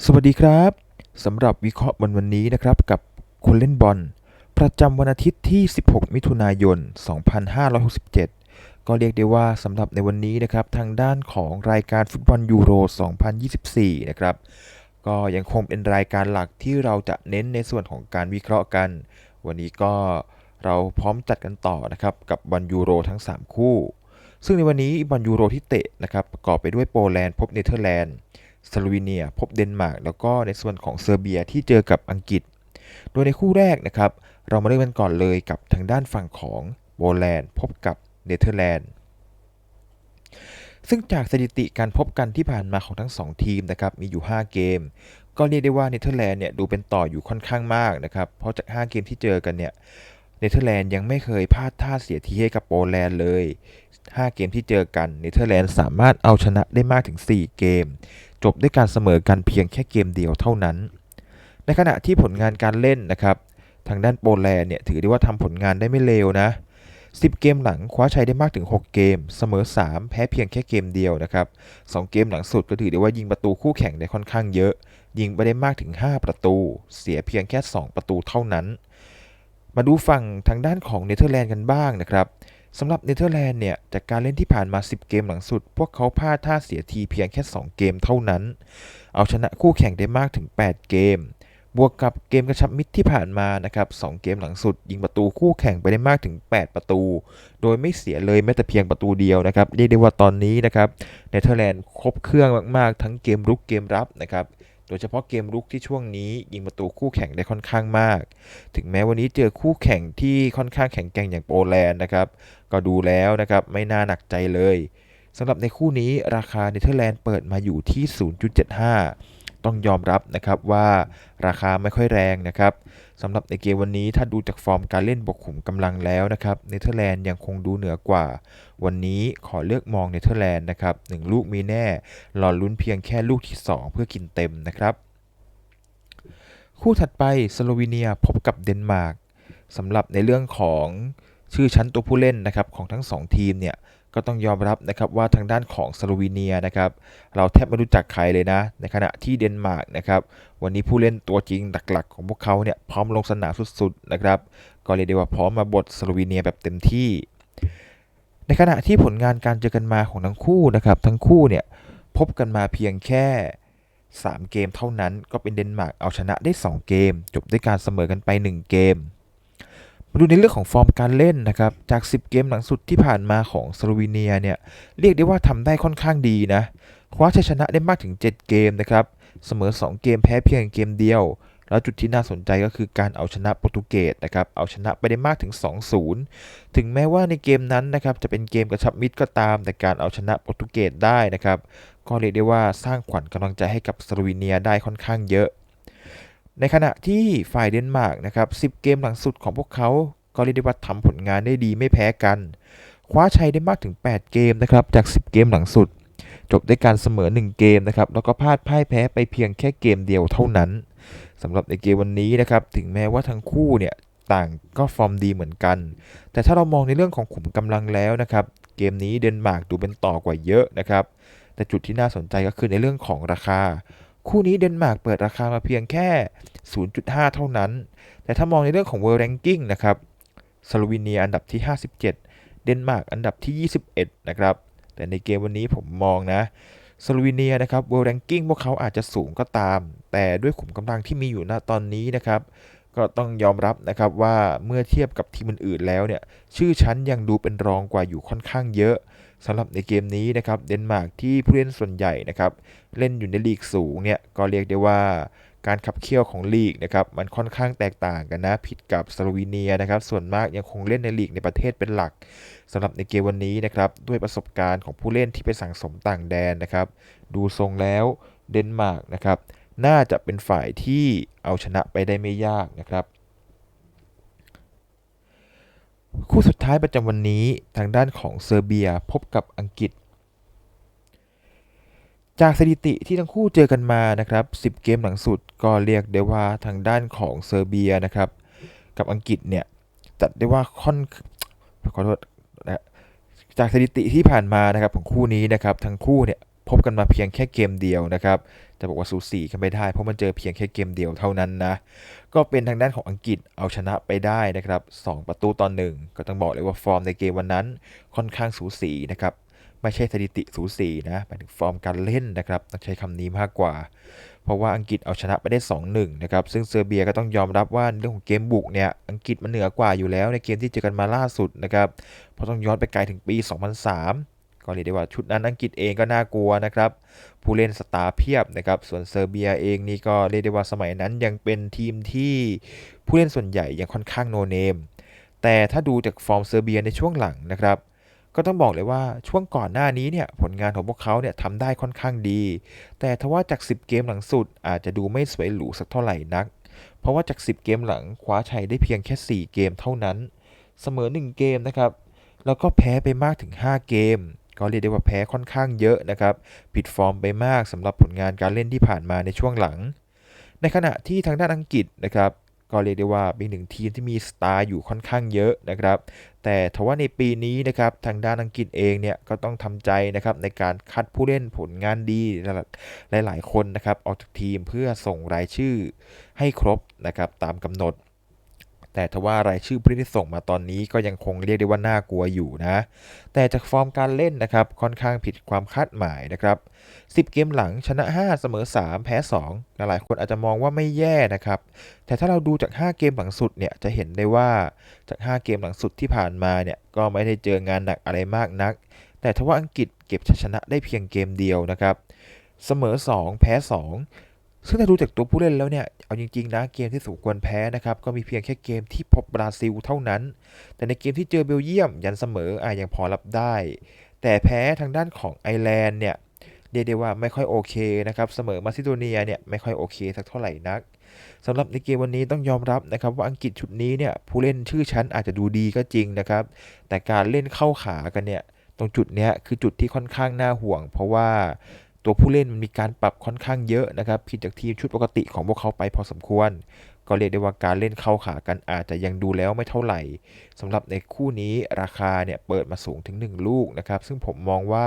สวัสดีครับสำหรับวิเคราะห์วันวันนี้นะครับกับคนเล่นบอล ประจำวันอาทิตย์ที่ 16 มิถุนายน 2567 ก็เรียกได้ว่าสำหรับในวันนี้นะครับทางด้านของรายการฟุตบอลยูโร 2024 นะครับก็ยังคงเป็นรายการหลักที่เราจะเน้นในส่วนของการวิเคราะห์กัน วันนี้ก็เราพร้อมจัดกันต่อนะครับกับบอลยูโรทั้ง 3 คู่ ซึ่งในวันนี้บอลยูโรที่เตะนะครับประกอบไปด้วยโปแลนด์พบเนเธอร์แลนด์ สโลวีเนีย พบเดนมาร์กแล้วก็ในส่วนของเซอร์เบียที่เจอกับอังกฤษ โดยในคู่แรกนะครับ เรามาเริ่มกันก่อนเลยกับทางด้านฝั่งของโปแลนด์พบกับเนเธอร์แลนด์ซึ่งจากสถิติการพบกันที่ผ่านมาของทั้ง 2 ทีมนะครับมีอยู่ 5 เกม ก็เรียกได้ว่าเนเธอร์แลนด์เนี่ยดูเป็นต่ออยู่ค่อนข้างมากนะครับเพราะจาก 5 เกมที่เจอกันเนี่ยเนเธอร์แลนด์ยังไม่เคยพลาดท่าเสียทีให้กับโปแลนด์เลย 5 เกมที่เจอกันเนเธอร์แลนด์สามารถเอาชนะได้มากถึง 4 เกม จบด้วยการเสมอกันเพียงแค่เกมเดียวเท่านั้น ในขณะที่ผลงานการเล่นนะครับ ทางด้านโปแลนด์เนี่ยถือได้ว่าทำผลงานได้ไม่เลวนะ 10 เกมหลังคว้าชัยได้มากถึง 6 เกม เสมอ 3 แพ้เพียงแค่เกมเดียวนะครับ 2 เกมหลังสุดก็ถือได้ว่ายิงประตูคู่แข่งได้ค่อนข้างเยอะ ยิงไปได้มากถึง 5 ประตู เสียเพียงแค่ 2 ประตูเท่านั้น มาดูฝั่งทางด้านของเนเธอร์แลนด์กันบ้างนะครับ สำหรับเนเธอร์แลนด์เนี่ย จากการเล่นที่ผ่านมา 10 เกมหลังสุด พวกเขาพลาดท่าเสียทีเพียงแค่ 2 เกมเท่านั้น เอาชนะคู่แข่งได้มากถึง 8 เกม บวกกับเกมกระชับมิตรที่ผ่านมานะครับ 2 เกมหลังสุด ยิงประตูคู่แข่งไปได้มากถึง 8 ประตู โดยไม่เสียเลยแม้แต่เพียงประตูเดียวนะครับ เรียกได้ว่าตอนนี้นะครับ เนเธอร์แลนด์ครบเครื่องมากๆ ทั้งเกมรุกเกมรับนะครับ โดยเฉพาะเกมรุกที่ช่วงนี้ยิงประตูคู่แข่งได้ค่อนข้างมาก ถึงแม้วันนี้เจอคู่แข่งที่ค่อนข้างแข็งแกร่งอย่างโปแลนด์นะครับ ก็ดูแล้วนะครับไม่น่าหนักใจเลยสำหรับในคู่นี้ราคาเนเธอร์แลนด์เปิดมาอยู่ที่ 0.75 ต้องยอมรับนะครับว่าราคาไม่ค่อยแรงนะครับสำหรับในเกมวันนี้ถ้าดูจากฟอร์มการเล่นบกขุมกำลังแล้วนะครับเนเธอร์แลนด์ยังคงดูเหนือกว่า วันนี้ขอเลือกมองเนเธอร์แลนด์นะครับหนึ่งลูกมีแน่รอลุ้นเพียงแค่ลูกที่ 2 เพื่อกินเต็มนะครับคู่ถัดไปสโลวีเนียพบกับเดนมาร์กสำหรับในเรื่องของชื่อชั้นตัวผู้เล่นนะครับของทั้ง 2 ทีมเนี่ย ก็ต้องยอมรับนะครับว่าทางด้านของสโลวีเนียนะครับเราแทบไม่รู้จักใครเลยนะ ในขณะที่เดนมาร์กนะครับวันนี้ผู้เล่นตัวจริงหลักๆ ของพวกเขาเนี่ยพร้อมลงสนามสุดๆนะครับก็เรียกได้ว่าพร้อมมาบทสโลวีเนียแบบเต็มที่ ในขณะที่ผลงานการเจอกันมาของทั้งคู่นะครับทั้งคู่เนี่ยพบกันมาเพียงแค่ 3 เกมเท่านั้นก็เป็นเดนมาร์กเอาชนะได้ 2 เกม จบด้วยการเสมอกันไป 1 เกม มาดูในเรื่องของฟอร์มการเล่นนะครับ จาก 10 เกมหลังสุดที่ผ่านมาของสโลวีเนียเนี่ยเรียกได้ว่าทำได้ค่อนข้างดีนะ คว้าชัยชนะได้มากถึง 7 เกมนะครับ เสมอ 2 เกมแพ้เพียงเกมเดียว แล้วจุดที่น่าสนใจก็คือการเอาชนะโปรตุเกสนะครับ เอาชนะไปได้มากถึง 2-0 ถึงแม้ว่าในเกมนั้นนะครับจะเป็นเกมกระชับมิตรก็ตาม แต่การเอาชนะโปรตุเกสได้นะครับ ก็เรียกได้ว่าสร้างขวัญกำลังใจให้กับสโลวีเนียได้ค่อนข้างเยอะ ในขณะที่ฝ่ายเดนมาร์กนะครับ10 เกมหลังสุดของพวกเขาก็เรียกได้ว่าทำผลงานได้ดีไม่แพ้กัน คว้าชัยได้มากถึง 8 เกมนะครับจาก 10 เกมหลังสุด จบด้วยการเสมอ 1 เกมนะครับแล้วก็พลาดพ่ายแพ้ไปเพียงแค่เกมเดียวเท่านั้นสำหรับในเกมวันนี้นะครับถึงแม้ว่าทั้งคู่เนี่ยต่างก็ฟอร์มดีเหมือนกัน แต่ถ้าเรามองในเรื่องของขุมกำลังแล้วนะครับเกมนี้เดนมาร์กดูเป็นต่อกว่าเยอะนะครับแต่จุดที่น่าสนใจก็คือในเรื่องของราคา คู่นี้เดนมาร์กเปิดราคามาเพียงแค่ 0.5 เท่านั้น แต่ถ้ามองในเรื่องของ World Ranking นะครับสโลวีเนียอันดับที่ 57 เดนมาร์กอันดับที่ 21 นะครับ แต่ในเกมวันนี้ผมมองนะสโลวีเนียนะครับ World Ranking พวกเขาอาจจะสูงก็ตาม แต่ด้วยขุมกำลังที่มีอยู่ณตอนนี้นะครับ ก็ต้องยอมรับนะครับว่าเมื่อเทียบกับทีมอื่นๆแล้วเนี่ย ชื่อชั้นยังดูเป็นรองกว่าอยู่ค่อนข้างเยอะ สำหรับในเกมนี้นะครับเดนมาร์กที่ผู้เล่นส่วนใหญ่นะครับเล่นอยู่ในลีกสูงเนี่ยก็เรียกได้ว่าการขับเคี่ยวของลีกนะครับมันค่อนข้างแตกต่างกันนะผิดกับสโลวีเนียนะครับส่วนมากยังคงเล่นในลีกในประเทศเป็นหลักสำหรับในเกมวันนี้นะครับด้วยประสบการณ์ของผู้เล่นที่ไปสั่งสมต่างแดนนะครับดูทรงแล้วเดนมาร์กนะครับน่าจะเป็นฝ่ายที่เอาชนะไปได้ไม่ยากนะครับ คู่สุดท้ายประจำวันนี้ทางด้านของเซอร์เบียพบกับอังกฤษ จากสถิติที่ทั้งคู่เจอกันมานะครับ 10 เกมหลังสุดก็เรียกได้ว่าทางด้านของเซอร์เบียนะครับ กับอังกฤษเนี่ยจัดได้ว่าค่อนขอโทษนะจากสถิติที่ผ่านมานะครับของคู่นี้นะครับทั้งคู่เนี่ยพบกันมาเพียงแค่เกมเดียวนะครับ จะบอกว่าสูสีกันไม่ได้ เพราะมันเจอเพียงแค่เกมเดียวเท่านั้นนะ ก็เป็นทางด้านของอังกฤษเอาชนะไปได้นะครับ 2 ประตูต่อหนึ่งก็ต้องบอกเลยว่าฟอร์มในเกมวันนั้นค่อนข้างสูสีนะครับไม่ใช่สถิติสูสีนะหมายถึงฟอร์มการเล่นนะครับต้องใช้คำนี้มากกว่า เพราะว่าอังกฤษเอาชนะไปได้ 2-1 นะครับ ซึ่งเซอร์เบียก็ต้องยอมรับว่าเรื่องของเกมบุกเนี่ย อังกฤษมันเหนือกว่าอยู่แล้วในเกมที่เจอกันมาล่าสุดนะครับ เพราะต้องย้อนไปไกลถึงปี 2003 ก็เรียกได้ว่าชุดนั้นอังกฤษเองก็น่ากลัวนะครับ ผู้เล่นสตาร์เพียบนะครับ ส่วนเซอร์เบียเองนี่ก็เรียกได้ว่าสมัยนั้นยังเป็นทีมที่ผู้เล่นส่วนใหญ่ยังค่อนข้างโนเนม แต่ถ้าดูจากฟอร์มเซอร์เบียในช่วงหลังนะครับ ก็ต้องบอกเลยว่าช่วงก่อนหน้านี้เนี่ยผลงานของพวกเขาเนี่ยทำได้ค่อนข้างดี แต่ทว่าจาก 10 เกมหลังสุดอาจจะดูไม่สวยหรูสักเท่าไหร่นัก เพราะว่าจาก 10 เกมหลังคว้าชัยได้เพียงแค่ 4 เกมเท่านั้น เสมอ 1 เกมนะครับ แล้วก็แพ้ไปมากถึง 5 เกม ก็เรียกได้ว่าแพ้ค่อนข้างเยอะนะครับผิดฟอร์มไปมากสำหรับผลงานการเล่นที่ผ่านมาในช่วงหลัง ในขณะที่ทางด้านอังกฤษนะครับก็เรียกได้ว่าเป็นหนึ่งทีมที่มีสตาร์อยู่ค่อนข้างเยอะนะครับ แต่ทว่าในปีนี้นะครับทางด้านอังกฤษเองเนี่ยก็ต้องทำใจนะครับในการคัดผู้เล่นผลงานดีหลาย ๆ คนนะครับออกจากทีมเพื่อส่งรายชื่อให้ครบนะครับตามกำหนด แต่ทว่ารายชื่อผู้เล่นที่ส่งมาตอนนี้ก็ยังคงเรียกได้ว่าน่ากลัวอยู่นะ แต่จากฟอร์มการเล่นนะครับค่อนข้างผิดความคาดหมายนะครับ 10 เกมหลังชนะ 5 เสมอ 3 แพ้ 2 หลายคนอาจจะมองว่าไม่แย่นะครับ แต่ถ้าเราดูจาก 5 เกมหลังสุดเนี่ยจะเห็นได้ว่าจาก 5 เกมหลังสุดที่ผ่านมาเนี่ยก็ไม่ได้เจองานหนักอะไรมากนัก แต่ทว่าอังกฤษเก็บชัยชนะได้เพียงเกมเดียวนะครับ เสมอ 2 แพ้ 2 ซึ่งถ้าดูจากตัวผู้เล่นแล้วเนี่ย เอาจริงๆนะเกมที่สมควรแพ้นะครับ ก็มีเพียงแค่เกมที่พบบราซิลเท่านั้น แต่ในเกมที่เจอเบลเยียมยันเสมออะยังพอรับได้ แต่แพ้ทางด้านของไอร์แลนด์เนี่ยเรียกได้ว่าไม่ค่อยโอเคนะครับ เสมอมาซิโดเนียเนี่ยไม่ค่อยโอเคสักเท่าไหร่นักสำหรับในเกมวันนี้ต้องยอมรับนะครับว่าอังกฤษชุดนี้เนี่ยผู้เล่นชื่อชั้นอาจจะดูดีก็จริงนะครับ แต่การเล่นเข้าขากันเนี่ยตรงจุดเนี้ยคือจุดที่ค่อนข้างน่าห่วง เพราะว่า ตัวผู้เล่นมันมีการปรับค่อนข้างเยอะนะครับ ผิดจากทีมชุดปกติของพวกเขาไปพอสมควร ก็เรียกได้ว่าการเล่นเข้าขากันอาจจะยังดูแล้วไม่เท่าไหร่สำหรับในคู่นี้ราคาเนี่ยเปิดมาสูงถึง 1 ลูกนะครับ ซึ่งผมมองว่า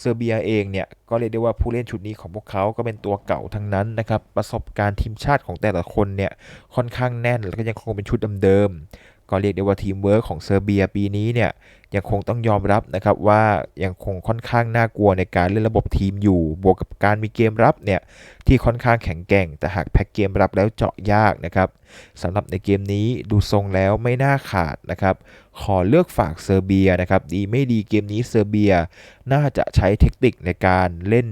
เซอร์เบียเองเนี่ยก็เรียกได้ว่าผู้เล่นชุดนี้ของพวกเขาก็เป็นตัวเก่าทั้งนั้นนะครับ ประสบการณ์ทีมชาติของแต่ละคนเนี่ยค่อนข้างแน่นแล้วก็ยังคงเป็นชุดเดิมๆก็เรียกได้ว่าทีมเวิร์กของเซอร์เบียปีนี้เนี่ย ยังคงต้องยอมรับนะครับว่ายังคงค่อนข้างน่ากลัวในการเล่นระบบทีมอยู่ บวกกับการมีเกมรับเนี่ยที่ค่อนข้างแข็งแกร่ง แต่หากแพ็กเกมรับแล้วเจาะยากนะครับสำหรับในเกมนี้ดูทรงแล้วไม่น่าขาดนะครับขอเลือกฝากเซอร์เบียนะครับดีไม่ดีเกมนี้เซอร์เบีย น่าจะใช้เทคนิคในการเล่น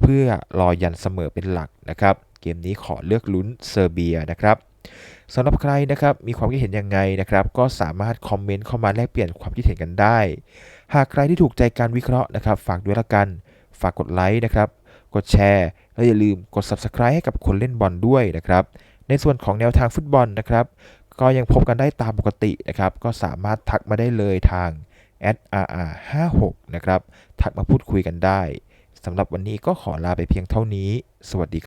เพื่อรอยันเสมอเป็นหลักนะครับเกมนี้ขอเลือกลุ้นเซอร์เบียนะครับ สำหรับใครนะครับมีความคิดเห็นยังไงนะครับ ก็สามารถคอมเมนต์เข้ามาแลกเปลี่ยนความคิดเห็นกันได้ หากใครที่ถูกใจการวิเคราะห์นะครับ ฝากด้วยละกัน ฝากกดไลค์นะครับ กดแชร์และอย่าลืมกด Subscribe ให้กับคนเล่นบอลด้วยนะครับ ในส่วนของแนวทางฟุตบอลนะครับ ก็ยังพบกันได้ตามปกตินะครับ ก็สามารถทักมาได้เลยทาง @rr56 นะครับ ทักมาพูดคุยกันได้สำหรับวันนี้ก็ขอลาไปเพียงเท่านี้ สวัสดี